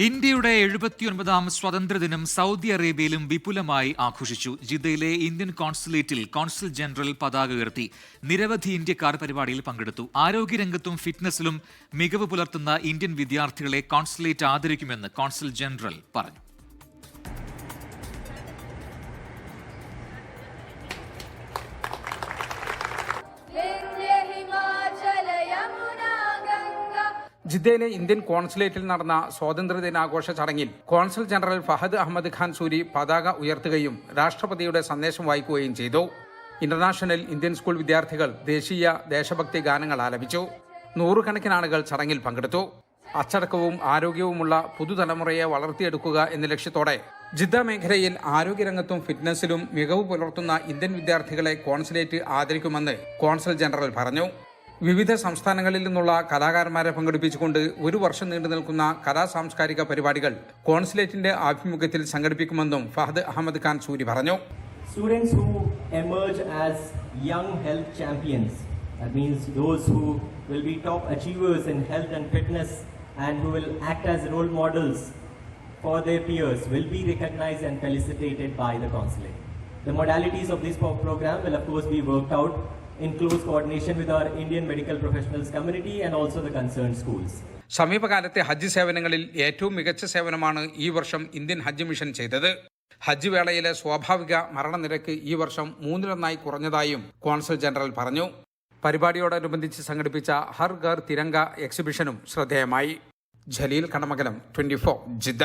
ഇന്ത്യയുടെ എഴുപത്തിയൊൻപതാം സ്വാതന്ത്ര്യദിനം സൗദി അറേബ്യയിലും വിപുലമായി ആഘോഷിച്ചു. ജിദ്ദയിലെ ഇന്ത്യൻ കോൺസുലേറ്റിൽ കോൺസുൽ ജനറൽ പതാക ഉയർത്തി. നിരവധി ഇന്ത്യക്കാർ പരിപാടിയിൽ പങ്കെടുത്തു. ആരോഗ്യരംഗത്തും ഫിറ്റ്നസിലും മികവ് പുലർത്തുന്ന ഇന്ത്യൻ വിദ്യാർത്ഥികളെ കോൺസുലേറ്റ് ആദരിക്കുമെന്ന് കോൺസുൽ ജനറൽ പറഞ്ഞു. ജിദ്ദയിലെ ഇന്ത്യൻ കോൺസുലേറ്റിൽ നടന്ന സ്വാതന്ത്ര്യദിനാഘോഷ ചടങ്ങിൽ കോൺസുൽ ജനറൽ ഫഹദ് അഹമ്മദ് ഖാൻ സൂരി പതാക ഉയർത്തുകയും രാഷ്ട്രപതിയുടെ സന്ദേശം വായിക്കുകയും ചെയ്തു. ഇന്റർനാഷണൽ ഇന്ത്യൻ സ്കൂൾ വിദ്യാർത്ഥികൾ ദേശീയ ദേശഭക്തി ഗാനങ്ങൾ ആലപിച്ചു. നൂറുകണക്കിന് ആളുകൾ ചടങ്ങിൽ പങ്കെടുത്തു. അച്ചടക്കവും ആരോഗ്യവുമുള്ള പുതുതലമുറയെ വളർത്തിയെടുക്കുക എന്ന ലക്ഷ്യത്തോടെ ജിദ്ദ മേഖലയിൽ ആരോഗ്യരംഗത്തും ഫിറ്റ്നസിലും മികവ് പുലർത്തുന്ന ഇന്ത്യൻ വിദ്യാർത്ഥികളെ കോൺസുലേറ്റ് ആദരിക്കുമെന്ന് കോൺസൽ ജനറൽ പറഞ്ഞു. വിവിധ സംസ്ഥാനങ്ങളിൽ നിന്നുള്ള കലാകാരന്മാരെ പങ്കെടുപ്പിച്ചുകൊണ്ട് ഒരു വർഷം നീണ്ടു നിൽക്കുന്ന കലാ സാംസ്കാരിക പരിപാടികൾ കോൺസുലേറ്റിന്റെ ആഭിമുഖ്യത്തിൽ സംഘടിപ്പിക്കുമെന്നും ഫഹദ് അഹമ്മദ് ഖാൻ സൂരി പറഞ്ഞു. Students who emerge as young health champions means those who will be top achievers in health and fitness and who will act as role models for the peers will be recognise and felicitated by the consulate the modalities of this programme will of course be work out in close coordination with our Indian medical professionals community and also the concerned schools. സമീപകാലത്തെ ഹജ്ജ് സേവനങ്ങളിൽ ഏറ്റവും മികച്ച സേവനമാണ് ഈ വർഷം Indian ഹജ്ജ് mission ചെയ്തത്. ഹജ്ജ് വേളയിലെ സ്വാഭാവിക മരണനിരക്ക് ഈ വർഷം മൂന്നിലൊന്നായി കുറഞ്ഞതായും കോൺസൽ ജനറൽ പറഞ്ഞു. പരിപാടിയോടനുബന്ധിച്ച് സംഘടിപ്പിച്ച ഹർ ഗർ തിരങ്ക എക്സിബിഷനും ശ്രദ്ധേയമായി. ജലീൽ കണമകലം ട്വന്റി ജിദ്ദ.